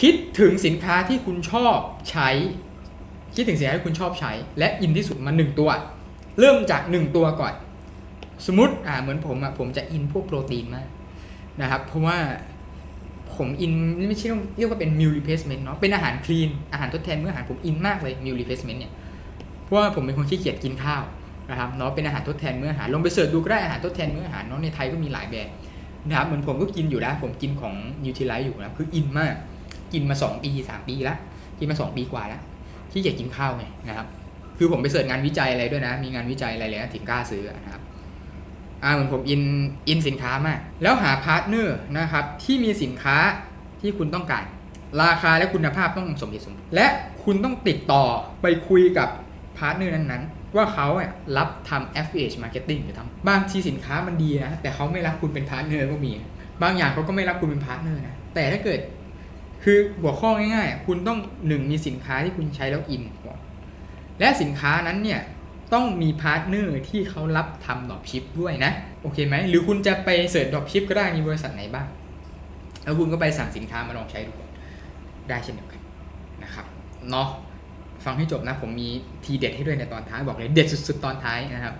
คิดถึงสินค้าที่คุณชอบใช้ คิดถึงสินค้าที่คุณชอบใช้ และอินที่สุดมาหนึ่งตัว เริ่มจากหนึ่งตัวก่อน สมมติอ่าเหมือนผมอะผมจะอินพวกโปรตีนมากนะครับ เพราะว่าผมอินไม่ใช่ต้องเรียกว่าเป็น meal replacement เนาะเป็นอาหารคลีน อาหารทดแทนเมื้ออาหารผมอินมากเลย meal replacement เนี่ยเพราะว่าผมเป็นคนขี้เกียจกินข้าวนะครับเนาะเป็นอาหารทดแทนเมื้ออาหารลองไปเสิร์ชดูก็ได้อาหารทดแทนเมื้ออาหารเนาะในไทยก็มีหลายแบบนะครับเหมือนผมก็กินอยู่แล้วผมกินของ Nutrilite อยู่นะคืออินมาก กินมา2ปี3ปีแล้วกินมา2ปีกว่าแล้วขี้เกียจกินข้าวไงนะครับ คือผมไปเสิร์ชงานวิจัยอะไรด้วยนะ มีงานวิจัยอะไรเลยนะถึงกล้าซื้อนะครับอ่าเหมือนผมอินอินสินค้ามาก แล้วหาพาร์ทเนอร์นะครับที่มีสินค้าที่คุณต้องการ ราคาและคุณภาพต้องสมเหตุสมผลและคุณต้องติดต่อไปคุยกับพาร์ทเนอร์นั้นๆ ว่าเขาเนี่ยรับทำ FH Marketing หรือทำบางทีสินค้ามันดีนะ แต่เขาไม่รับคุณเป็นพาร์ทเนอร์ก็มี บางอย่างเขาก็ไม่รับคุณเป็นพาร์ทเนอร์นะ แต่ถ้าเกิด คือหัวข้อง่ายๆ คุณต้องหนึ่งมีสินค้าที่คุณใช้แล้วอินก่อนและสินค้านั้นเนี่ยต้องมีพาร์ทเนอร์ที่เขารับทำดรอปชิปด้วยนะ โอเคไหม หรือคุณจะไปเสิร์ชดรอปชิปก็ได้มีบริษัทไหนบ้าง แล้วคุณก็ไปสั่งสินค้ามาลองใช้ดูก่อนได้เช่นเดียวกันนะครับเนาะฟังให้จบนะผมมีทีเด็ดให้ด้วยในตอนท้ายบอกเลยเด็ดสุดๆตอนท้ายนะครับ